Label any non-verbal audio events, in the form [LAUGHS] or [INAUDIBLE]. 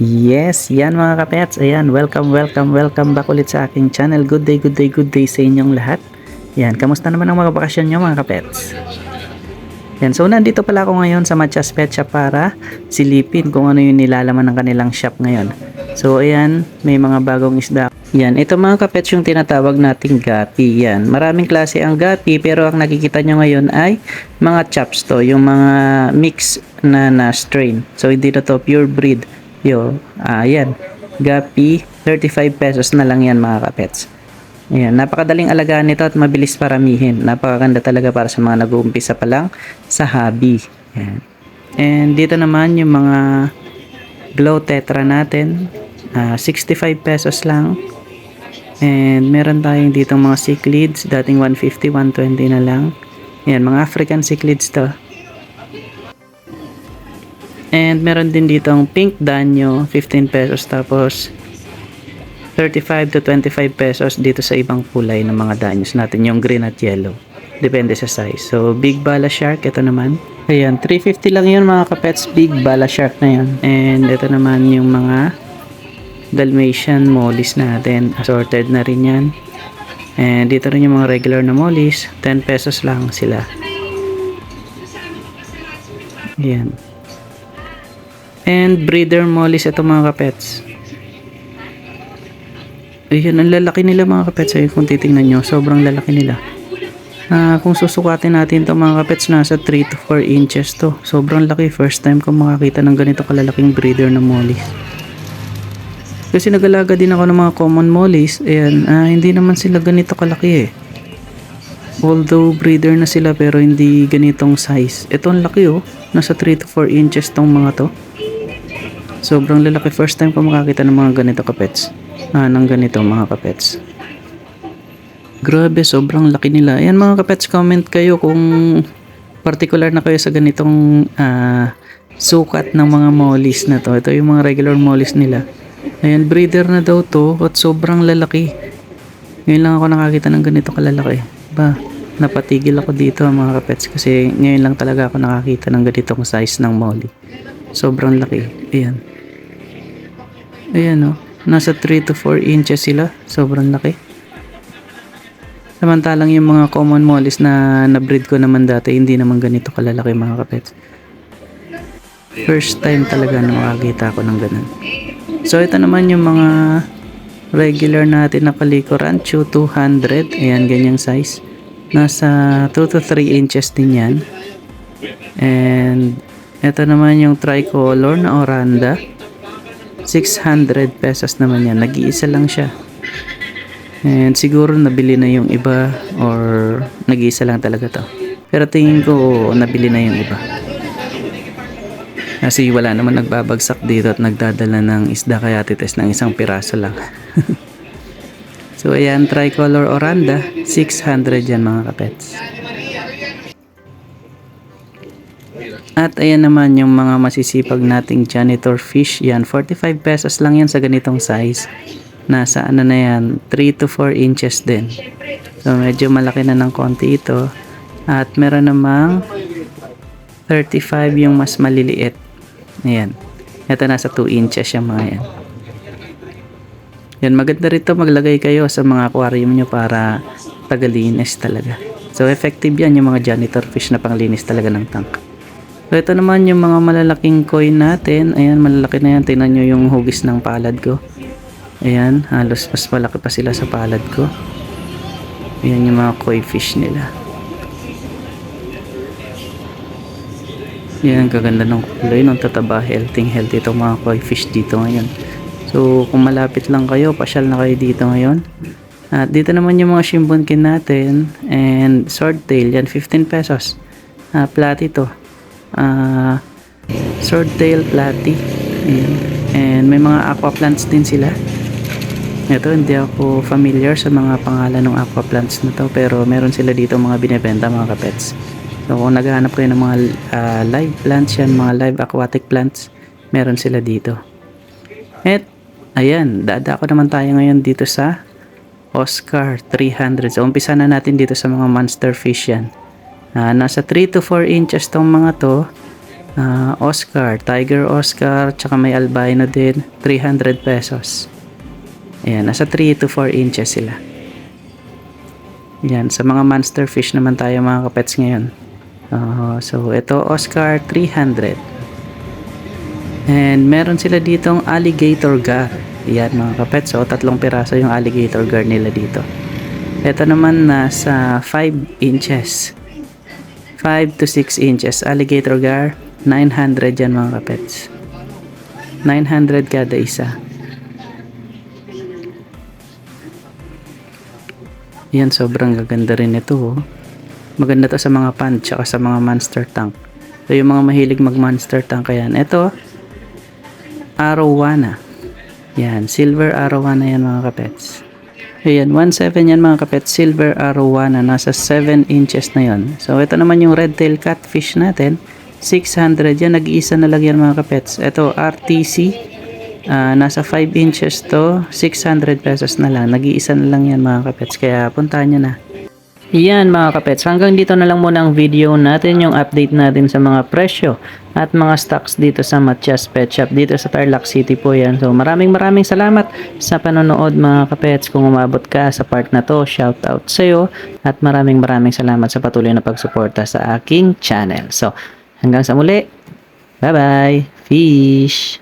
Yes, yan mga kapets. Ayan, welcome, welcome, welcome back ulit sa aking channel. Good day, good day, good day sa inyong lahat. Yan, kamusta naman ang mga bakasyon nyo mga kapets? Yan, so nandito pala ako ngayon sa Machas Pet Shop para silipin kung ano yung nilalaman ng kanilang shop ngayon. So ayan, may mga bagong isda. Yan, ito mga kapets yung tinatawag nating gapi. Yan, maraming klase ang gapi pero ang nakikita nyo ngayon ay mga chops to, yung mga mix na na strain. So hindi na to pure breed. Yo, ah, yan. Gapi, 35 pesos na lang yan mga kapets. Ayan, napakadaling alagaan nito at mabilis paramihin. Napakaganda talaga para sa mga nag-uumpisa pa lang sa hobby. Ayan. And dito naman yung mga glow tetra natin. ah, 65 pesos lang. And meron tayong dito mga cichlids. Dating 150, 120 na lang. Ayan, mga African cichlids to. And meron din dito ang pink danyo, 15 pesos. Tapos 35 to 25 pesos dito sa ibang kulay ng mga danyos natin, yung green at yellow. Depende sa size. So, big bala shark, ito naman. Ayan, 350 lang yun mga kapets, big bala shark na yun. And ito naman yung mga Dalmatian mollies natin. Assorted na rin yan. And dito rin yung mga regular na mollies, 10 pesos lang sila. Ayan. And breeder mollies ito mga kapets. Ayun, ang lalaki nila mga kapets. Ayun, kung titingnan nyo, sobrang lalaki nila. Ah, kung susukatin natin to mga kapets, nasa 3 to 4 inches to. Sobrang laki. First time ko makakita ng ganito kalalaking breeder na mollies. Kasi nagalaga din ako ng mga common mollies. Ayan, ah, hindi naman sila ganito kalaki eh. Although breeder na sila pero hindi ganitong size. Ito ang laki oh. Nasa 3 to 4 inches tong mga to. Sobrang lalaki. First time ko makakita ng mga ganito kapets. Ah, ng ganito mga kapets. Grabe, sobrang laki nila. Ayan mga kapets, comment kayo kung particular na kayo sa ganitong ah, sukat ng mga mollies na to. Ito yung mga regular mollies nila. Ayan, breeder na daw to at sobrang lalaki. Ngayon lang ako nakakita ng ganito kalalaki. Ba, napatigil ako dito mga kapets kasi ngayon lang talaga ako nakakita ng ganitong size ng molly. Sobrang laki. Ayan. Ayan oh. Nasa 3 to 4 inches sila. Sobrang laki. Samantalang yung mga common mollies na na-breed ko naman dati, hindi naman ganito kalalaki mga kapets. First time talaga na makakita ako ng ganun. So ito naman yung mga regular natin na Calico Rancho 200. Ayan, ganyang size. Nasa 2 to 3 inches din yan. And ito naman yung tricolor na Oranda. 600 pesos naman yan. Nag-iisa lang siya. And siguro nabili na yung iba or nag-iisa lang talaga to. Pero tingin ko nabili na yung iba. Kasi wala naman nagbabagsak dito at nagdadala ng isda kaya tites ng isang piraso lang. [LAUGHS] so ayan, tricolor oranda, 600 yan mga kapets. At ayan naman yung mga masisipag nating janitor fish. Yan, 45 pesos lang yan sa ganitong size. Nasa ano na yan, 3 to 4 inches din. So medyo malaki na ng konti ito. At meron namang 35 yung mas maliliit. Ayan. Ito nasa 2 inches yung mga yan. Yan, maganda rito maglagay kayo sa mga aquarium nyo para tagalinis talaga. So, effective yan yung mga janitor fish na panglinis talaga ng tank. So, ito naman yung mga malalaking koi natin. Ayan, malalaki na yan. Tingnan nyo yung hugis ng palad ko. Ayan, halos mas malaki pa sila sa palad ko. Ayan yung mga koi fish nila. Yan ang kaganda ng kulay ng tataba healthy healthy itong mga koi fish dito ngayon. So kung malapit lang kayo, pasyal na kayo dito ngayon. At dito naman yung mga shimbunkin natin and swordtail yan 15 pesos. Ah, platy to. Ah, swordtail platy. Ayan. And may mga aqua plants din sila. Ito, hindi ako familiar sa mga pangalan ng aqua plants na to pero meron sila dito mga binebenta mga kapets. So kung naghahanap kayo ng mga ah, live plants yan, mga live aquatic plants, meron sila dito. At ayan, dadako naman tayo ngayon dito sa Oscar 300. So umpisa na natin dito sa mga monster fish yan. Ah, nasa 3 to 4 inches tong mga to. Ah, Oscar, Tiger Oscar, tsaka may albino din, 300 pesos. Ayan, nasa 3 to 4 inches sila. Yan, sa mga monster fish naman tayo mga kapets ngayon. Ah, so, ito Oscar 300. And meron sila ditong alligator gar. Yan mga kapets. So, tatlong piraso yung alligator gar nila dito. Ito naman nasa 5 inches. 5 to 6 inches. Alligator gar, 900 yan mga kapets. 900 kada isa. Yan, sobrang gaganda rin ito. Oh. Maganda to sa mga pan, tsaka sa mga monster tank. So, yung mga mahilig mag monster tank, ayan. Ito, Arowana. Yan, silver Arowana yan mga kapets. Ayan, 1.7 yan mga kapets, silver Arowana. Nasa 7 inches na yon. So, ito naman yung red tail catfish natin. 600 yan, nag-iisa na lang yan mga kapets. Ito, RTC. Ah, nasa 5 inches to, 600 pesos na lang. Nag-iisa na lang yan mga kapets. Kaya puntahan nyo na. Yan mga kapets, hanggang dito na lang muna ang video natin, yung update natin sa mga presyo at mga stocks dito sa Matias Pet Shop dito sa Tarlac City po yan. So maraming maraming salamat sa panonood mga kapets. Kung umabot ka sa part na to, shout out sa iyo at maraming maraming salamat sa patuloy na pagsuporta sa aking channel. So hanggang sa muli, bye bye, fish!